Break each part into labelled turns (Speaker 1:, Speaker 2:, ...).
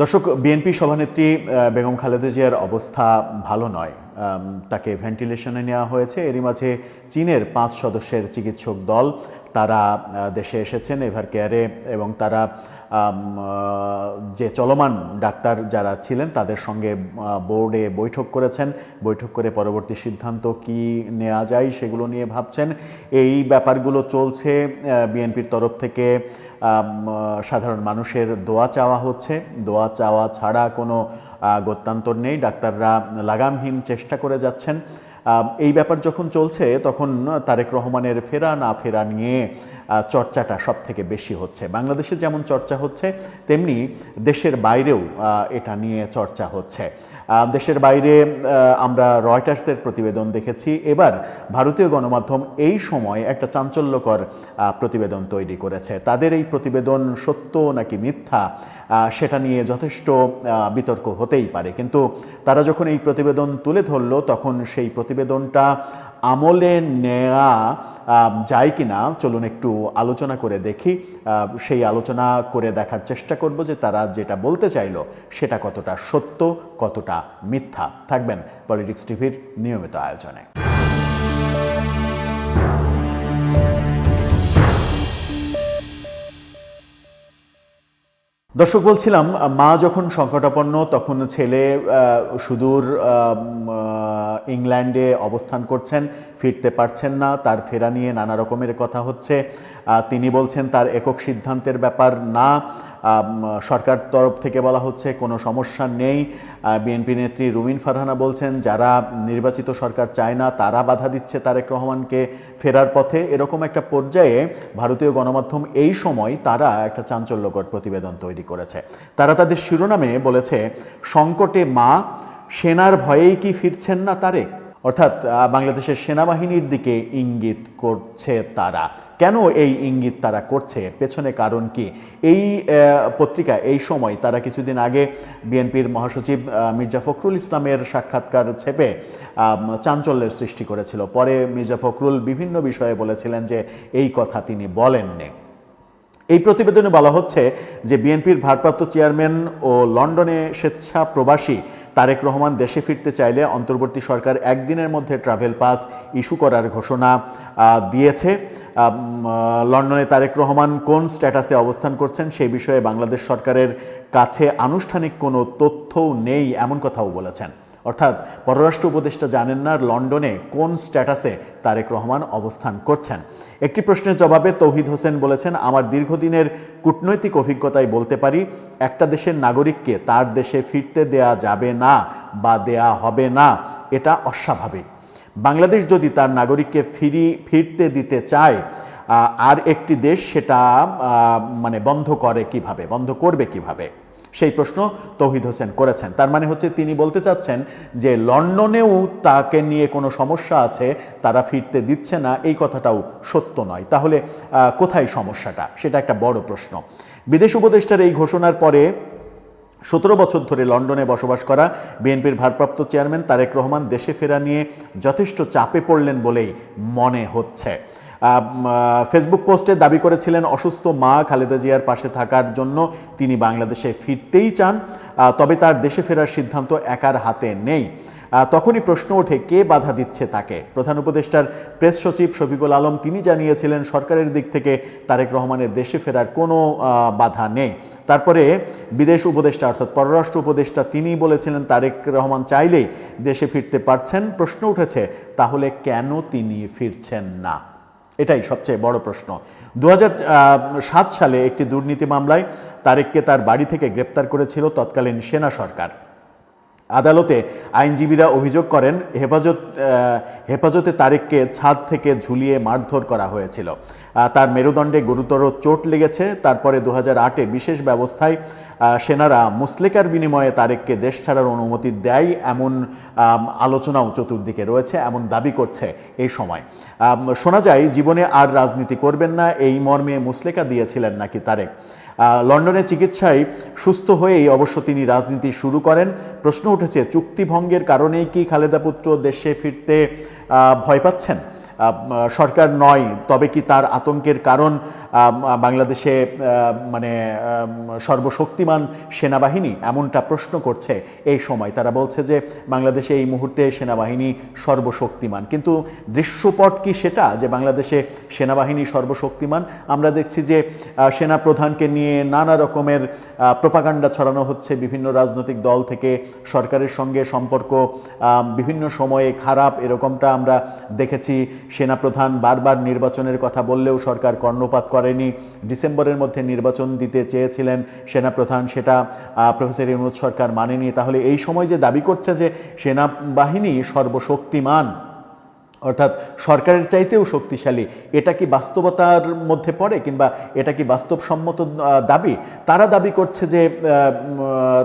Speaker 1: দর্শক বিএনপি সভানেত্রী বেগম খালেদা জিয়ার অবস্থা ভালো নয়। তাকে ভেন্টিলেশনে নেওয়া হয়েছে। এরই মাঝে চীনের পাঁচ সদস্যের চিকিৎসক দল তারা দেশে এসেছেন এভার কেয়ারে এবং তারা যে চলমান ডাক্তার যারা ছিলেন তাদের সঙ্গে বোর্ডে বৈঠক করেছেন। বৈঠক করে পরবর্তী সিদ্ধান্ত কি নেওয়া যায় সেগুলো নিয়ে ভাবছেন। এই ব্যাপারগুলো চলছে বিএনপির তরফ থেকে। সাধারণ মানুষের দোয়া চাওয়া হচ্ছে। দোয়া চাওয়া ছাড়া কোনো গত্যান্তর নেই। ডাক্তাররা লাগামহীন চেষ্টা করে যাচ্ছেন। এই ব্যাপার যখন চলছে তখন তারেক রহমানের ফেরা না ফেরা নিয়ে চর্চাটা সব থেকে বেশি হচ্ছে। বাংলাদেশে যেমন চর্চা হচ্ছে, তেমনি দেশের বাইরেও এটা নিয়ে চর্চা হচ্ছে। দেশের বাইরে আমরা রয়টার্সের প্রতিবেদন দেখেছি। এবার ভারতীয় গণমাধ্যম এই সময় একটা চাঞ্চল্যকর প্রতিবেদন তৈরি করেছে। তাদের এই প্রতিবেদন সত্য নাকি মিথ্যা সেটা নিয়ে যথেষ্ট বিতর্ক হতেই পারে। কিন্তু তারা যখন এই প্রতিবেদন তুলে ধরলো, তখন সেই প্রতিবেদনটা আমলে নেওয়া যায় কি না চলুন একটু আলোচনা করে দেখি। সেই আলোচনা করে দেখার চেষ্টা করব যে তারা যেটা বলতে চাইল সেটা কতটা সত্য, কতটা মিথ্যা। থাকবেন পলিটিক্স টিভির নিয়মিত আয়োজনে। দর্শক, বলছিলাম, মা যখন সংকটাপন্ন, তখন ছেলে সুদূর ইংল্যান্ডে অবস্থান করছেন, ফিরতে পারছেন না, তার ফেরা নিয়ে নানা রকমের কথা হচ্ছে। তিনি বলছেন তার একক সিদ্ধান্তের ব্যাপার না। সরকার তরফ থেকে বলা হচ্ছে কোনো সমস্যা নেই। বিএনপি নেত্রী রুমিন ফারহানা বলছেন, যারা নির্বাচিত সরকার চায় না, তারা বাধা দিচ্ছে তারেক রহমানকে ফেরার পথে। এরকম একটা পর্যায়ে ভারতীয় গণমাধ্যম এই সময় তারা একটা চাঞ্চল্যকর প্রতিবেদন তৈরি করেছে। তারা তাদের শিরোনামে বলেছে, সংকটে মা, সেনার ভয়েই কি ফিরছেন না তারেক? অর্থাৎ বাংলাদেশের সেনাবাহিনীর দিকে ইঙ্গিত করছে তারা। কেন এই ইঙ্গিত তারা করছে? পেছনে কারণ কি? এই পত্রিকা এই সময় তারা কিছুদিন আগে বিএনপির মহাসচিব মির্জা ফখরুল ইসলামের সাক্ষাৎকার ছেপে চাঞ্চল্যের সৃষ্টি করেছিল। পরে মির্জা ফখরুল বিভিন্ন বিষয়ে বলেছিলেন যে এই কথা তিনি বলেননি। এই প্রতিবেদনে বলা হচ্ছে যে বিএনপির ভারপ্রাপ্ত চেয়ারম্যান ও লন্ডনে স্বেচ্ছা প্রবাসী তারেক রহমান দেশে ফিরতে চাইলে অন্তর্বর্তী সরকার একদিনের মধ্যে ট্রাভেল পাস ইস্যু করার ঘোষণা দিয়েছে। লন্ডনে তারেক রহমান কোন স্ট্যাটাসে অবস্থান করছেন সেই বিষয়ে বাংলাদেশ সরকারের কাছে আনুষ্ঠানিক কোনো তথ্যও নেই, এমন কথাও বলেছেন। অর্থাৎ পররাষ্ট্র উপদেষ্টা জানেন না লন্ডনে কোন স্ট্যাটাসে তারেক রহমান অবস্থান করছেন? একটি প্রশ্নের জবাবে তৌহিদ হোসেন বলেছেন, আমার দীর্ঘদিনের কূটনৈতিক অভিজ্ঞতায় বলতে পারি, একটা দেশের নাগরিককে তার দেশে ফিরতে দেয়া যাবে না বা দেয়া হবে না, এটা অস্বাভাবিক। বাংলাদেশ যদি তার নাগরিককে ফিরি, ফিরতে দিতে চায় আর একটি দেশ সেটা মানে বন্ধ করে কীভাবে, বন্ধ করবে কীভাবে? সেই প্রশ্ন তৌহিদ হোসেন করেছেন। তার মানে হচ্ছে তিনি বলতে চাচ্ছেন যে লন্ডনেও তাকে নিয়ে কোনো সমস্যা আছে, তারা ফিরতে দিচ্ছে না, এই কথাটাও সত্য নয়। তাহলে কোথায় সমস্যাটা? সেটা একটা বড় প্রশ্ন। বিদেশ উপদেষ্টার এই ঘোষণার পরে সতেরো বছর ধরে লন্ডনে বসবাস করা বিএনপির ভারপ্রাপ্ত চেয়ারম্যান তারেক রহমান দেশে ফেরা নিয়ে যথেষ্ট চাপে পড়লেন বলেই মনে হচ্ছে। ফেসবুক পোস্টে দাবি করেছিলেন, অসুস্থ মা খালেদা জিয়ার পাশে থাকার জন্য তিনি বাংলাদেশে ফিরতেই চান তবে তার দেশে ফেরার সিদ্ধান্ত একার হাতে নেই। তখনই প্রশ্ন ওঠে, কে বাধা দিচ্ছে তাকে? প্রধান উপদেষ্টার প্রেস সচিব শফিকুল আলম তিনি জানিয়েছিলেন, সরকারের দিক থেকে তারেক রহমানের দেশে ফেরার কোনো বাধা নেই। তারপরে বিদেশ উপদেষ্টা অর্থাৎ পররাষ্ট্র উপদেষ্টা তিনি বলেছিলেন, তারেক রহমান চাইলেই দেশে ফিরতে পারছেন। প্রশ্ন উঠেছে, তাহলে কেন তিনি ফিরছেন না? এটাই সবচেয়ে বড় প্রশ্ন। দু সালে একটি দুর্নীতি মামলায় তারেককে তার বাড়ি থেকে গ্রেপ্তার করেছিল তৎকালীন সেনা সরকার। আদালতে আইনজীবীরা অভিযোগ করেন, হেফাজত হেফাজতে তারেককে ছাদ থেকে ঝুলিয়ে মারধর করা হয়েছিল। তার মেরুদণ্ডে গুরুতর চোট লেগেছে। তারপরে দু আটে বিশেষ ব্যবস্থায় সেনারা মুসলেকার বিনিময়ে তারেককে দেশ ছাড়ার অনুমতি দেয় এমন আলোচনাও চতুর্দিকে রয়েছে, এমন দাবি করছে এই সময়। শোনা যায়, জীবনে আর রাজনীতি করবেন না, এই মর্মে মুসলেকা দিয়েছিলেন নাকি তারেক। লন্ডনে চিকিৎসায় সুস্থ হয়েই অবশ্য তিনি রাজনীতি শুরু করেন। প্রশ্ন উঠেছে, চুক্তিভঙ্গের কারণেই কি খালেদা পুত্র দেশে ফিরতে ভয় পাচ্ছেন? সরকার নয়, তবে কি তার আতঙ্কের কারণ বাংলাদেশে মানে সর্বশক্তিমান সেনাবাহিনী? এমনটা প্রশ্ন করছে এই সময়। তারা বলছে যে বাংলাদেশে এই মুহূর্তে সেনাবাহিনী সর্বশক্তিমান। কিন্তু দৃশ্যপট কি সেটা? যে বাংলাদেশে সেনাবাহিনী সর্বশক্তিমান? আমরা দেখছি যে সেনা প্রধানকে নিয়ে নানা রকমের প্রপাগান্ডা ছড়ানো হচ্ছে বিভিন্ন রাজনৈতিক দল থেকে। সরকারের সঙ্গে সম্পর্ক বিভিন্ন সময়ে খারাপ, এরকমটা আমরা দেখেছি। সেনাপ্রধান বারবার নির্বাচনের কথা বললেও সরকার কর্ণপাত করেনি। ডিসেম্বরের মধ্যে নির্বাচন দিতে চেয়েছিলেন সেনাপ্রধান, সেটা প্রফেসর ইউনুস সরকার মানেনি। তাহলে এই সময় যে দাবি করছে যে সেনাবাহিনী সর্বশক্তিমান অর্থাৎ সরকারের চাইতেও শক্তিশালী। এটা কি বাস্তবতার মধ্যে পড়ে কিংবা এটা কি বাস্তবসম্মত দাবি? তারা দাবি করছে যে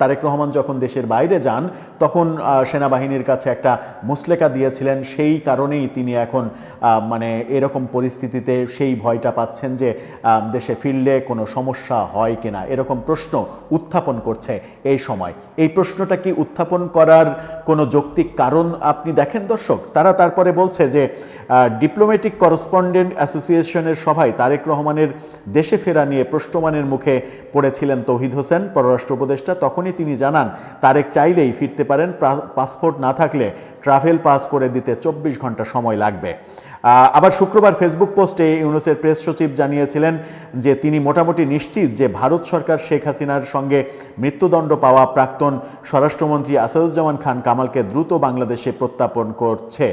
Speaker 1: তারেক রহমান যখন দেশের বাইরে যান, তখন সেনাবাহিনীর কাছে একটা মুসলেকা দিয়েছিলেন। সেই কারণেই তিনি এখন মানে এরকম পরিস্থিতিতে সেই ভয়টা পাচ্ছেন যে দেশে ফিরলে কোনো সমস্যা হয় কিনা। এরকম প্রশ্ন উত্থাপন করছে এই সময়। এই প্রশ্নটা কি উত্থাপন করার কোনো যৌক্তিক কারণ আপনি দেখেন দর্শক? তারা তারপরে বলছে যে ডিপ্লোম্যাটিক করসপন্ডেন্ট অ্যাসোসিয়েশনের সভায় তারেক রহমানের দেশে ফেরা নিয়ে প্রশ্নমানের মুখে পড়েছিলেন তৌহিদ হোসেন, পররাষ্ট্র উপদেষ্টা। তখনই তিনি জানান, তারেক চাইলেই ফিরতে পারেন পাসপোর্ট না থাকলে ট্রাভেল পাস করে দিতে চব্বিশ ঘণ্টা সময় লাগবে। আবার শুক্রবার ফেসবুক পোস্টে ইউনুসের প্রেস সচিব জানিয়েছিলেন যে, তিনি মোটামুটি নিশ্চিত যে, ভারত সরকার শেখ হাসিনার সঙ্গে মৃত্যুদণ্ড পাওয়া প্রাক্তন স্বরাষ্ট্রমন্ত্রী আসাদুজ্জামান খান কামালকে দ্রুত বাংলাদেশে প্রত্যাপন করছে।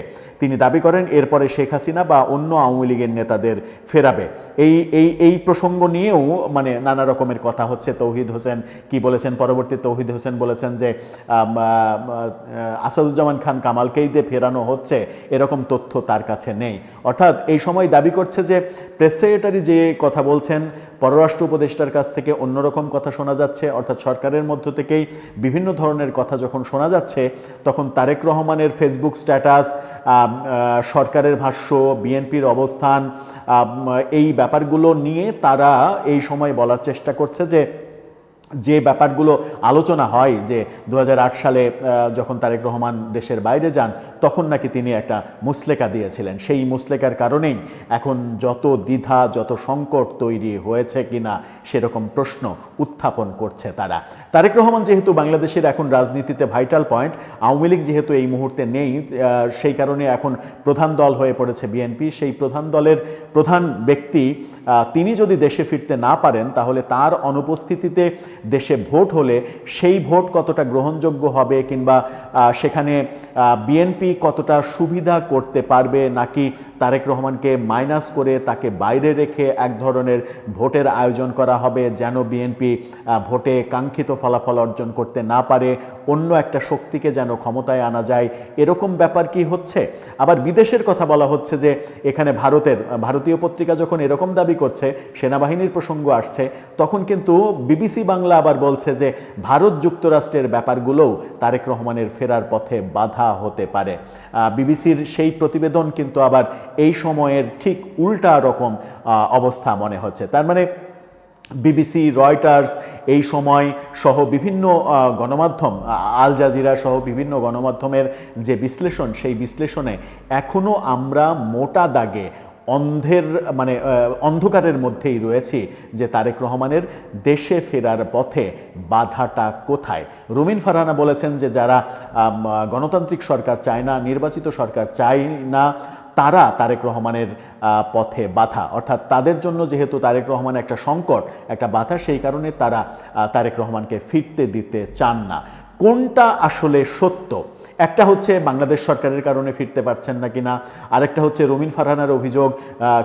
Speaker 1: তিনি দাবি করেন, এরপরে শেখ হাসিনা বা অন্য আওয়ামী লীগের নেতাদের ফেরাবে। এই এই এই প্রসঙ্গ নিয়েও মানে নানা রকমের কথা হচ্ছে। তৌহিদ হোসেন কি বলেছেন? পরবর্তী তৌহিদ হোসেন বলেছেন যে আসাদুজ্জামান খান কামালকেই দিয়ে ফেরানো হচ্ছে, এরকম তথ্য তার কাছে নেই। অর্থাৎ এই সময় দাবি করছে যে, প্রেস সেক্রেটারি যে কথা বলছেন পররাষ্ট্র উপদেষ্টার কাছ থেকে অন্যরকম কথা শোনা যাচ্ছে, অর্থাৎ সরকারের মধ্য থেকেই বিভিন্ন ধরনের কথা যখন শোনা যাচ্ছে, তখন তারেক রহমানের ফেসবুক স্ট্যাটাস সরকারের ভাষ্য, বিএনপির অবস্থান এই ব্যাপারগুলো নিয়ে তারা এই সময় বলার চেষ্টা করছে যে যে ব্যাপারগুলো আলোচনা হয় যে দু হাজার আট সালে যখন তারেক রহমান দেশের বাইরে যান, তখন নাকি তিনি একটা মুসলেকা দিয়েছিলেন। সেই মুসলেকার কারণেই এখন যত দ্বিধা, যত সংকট তৈরি হয়েছে কিনা সেরকম প্রশ্ন উত্থাপন করছে তারা। তারেক রহমান যেহেতু বাংলাদেশের এখন রাজনীতিতে ভাইটাল পয়েন্ট, আওয়ামী লীগ যেহেতু এই মুহূর্তে নেই সেই কারণে এখন প্রধান দল হয়ে পড়েছে বিএনপি। সেই প্রধান দলের প্রধান ব্যক্তি তিনি যদি দেশে ফিরতে না পারেন, তাহলে তার অনুপস্থিতিতে দেশে ভোট হলে সেই ভোট কতটা গ্রহণযোগ্য হবে কিংবা সেখানে বিএনপি কতটা সুবিধা করতে পারবে নাকি তারেক রহমানকে মাইনাস করে তাকে বাইরে রেখে এক ধরনের ভোটের আয়োজন করা হবে যেন বিএনপি ভোটে কাঙ্ক্ষিত ফলাফল অর্জন করতে না পারে, অন্য একটা শক্তিকে যেন ক্ষমতায় আনা যায়, এরকম ব্যাপার কি হচ্ছে? আবার বিদেশের কথা বলা হচ্ছে যে, এখানে ভারতের, ভারতীয় পত্রিকা যখন এরকম দাবি করছে, সেনাবাহিনীর প্রসঙ্গ আসছে, তখন কিন্তু বিবিসি বাংলা আবার বলছে যে ভারত যুক্তরাষ্ট্রের ব্যাপারগুলোও তারেক রহমানের ফেরার পথে বাধা হতে পারে। বিবিসির সেই প্রতিবেদন কিন্তু আবার এই সময়ের ঠিক উল্টা রকম অবস্থা মনে হচ্ছে। তার মানে বিবিসি, রয়টার্স এই সময় সহ বিভিন্ন গণমাধ্যম আল জাজিরা সহ বিভিন্ন গণমাধ্যমের যে বিশ্লেষণ, সেই বিশ্লেষণে এখনও আমরা মোটা দাগে অন্ধের মানে অন্ধকারের মধ্যেই রয়েছি যে তারেক রহমানের দেশে ফেরার পথে বাধাটা কোথায়? রুমিন ফারহানা বলেছেন যে যারা গণতান্ত্রিক সরকার চায় না, নির্বাচিত সরকার চায় না, তারা তারেক রহমানের পথে বাধা। অর্থাৎ তাদের জন্য যেহেতু তারেক রহমান একটা সংকট, একটা বাধা, সেই কারণে তারা তারেক রহমানকে ফিরতে দিতে চান না। কোনটা আসলে সত্য? একটা হচ্ছে বাংলাদেশ সরকারের কারণে ফিরতে পারছেন না কিনা, আরেকটা হচ্ছে রমিন ফারহানার অভিযোগ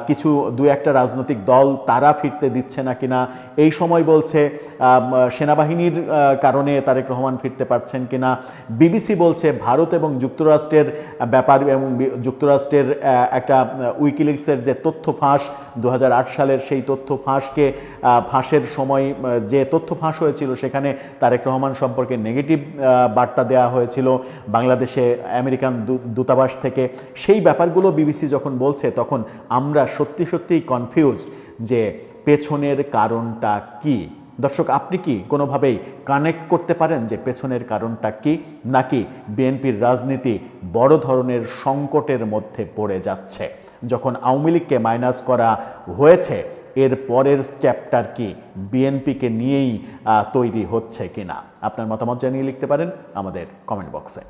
Speaker 1: কিছু দু একটা রাজনৈতিক দল তারা ফিরতে দিচ্ছে না কিনা, এই সময় বলছে সেনাবাহিনীর কারণে তারেক রহমান ফিরতে পারছেন কিনা, বিবিসি বলছে ভারত এবং যুক্তরাষ্ট্রের ব্যাপার এবং যুক্তরাষ্ট্রের একটা উইকিলিক্সের যে তথ্য ফাঁস দু হাজার আট সালের সেই তথ্য ফাঁসকে ফাঁসের সময় যে তথ্য ফাঁস হয়েছিল সেখানে তারেক রহমান সম্পর্কে নেগেটিভ বার্তা দেওয়া হয়েছিল বাংলাদেশে আমেরিকান দূতাবাস থেকে। সেই ব্যাপারগুলো বিবিসি যখন বলছে, তখন আমরা সত্যি সত্যিই কনফিউজ যে পেছনের কারণটা কি। দর্শক, আপনি কি কোনোভাবেই কানেক্ট করতে পারেন যে পেছনের কারণটা কি, নাকি বিএনপির রাজনীতি বড় ধরনের সংকটের মধ্যে পড়ে যাচ্ছে? যখন আওয়ামী লীগকে মাইনাস করা হয়েছে এর পরের চ্যাপ্টার কি? বিএনপিকে নিয়েই তৈরি হচ্ছে কিনা? আপনার মতামত জানিয়ে লিখতে পারেন আমাদের কমেন্ট বক্সে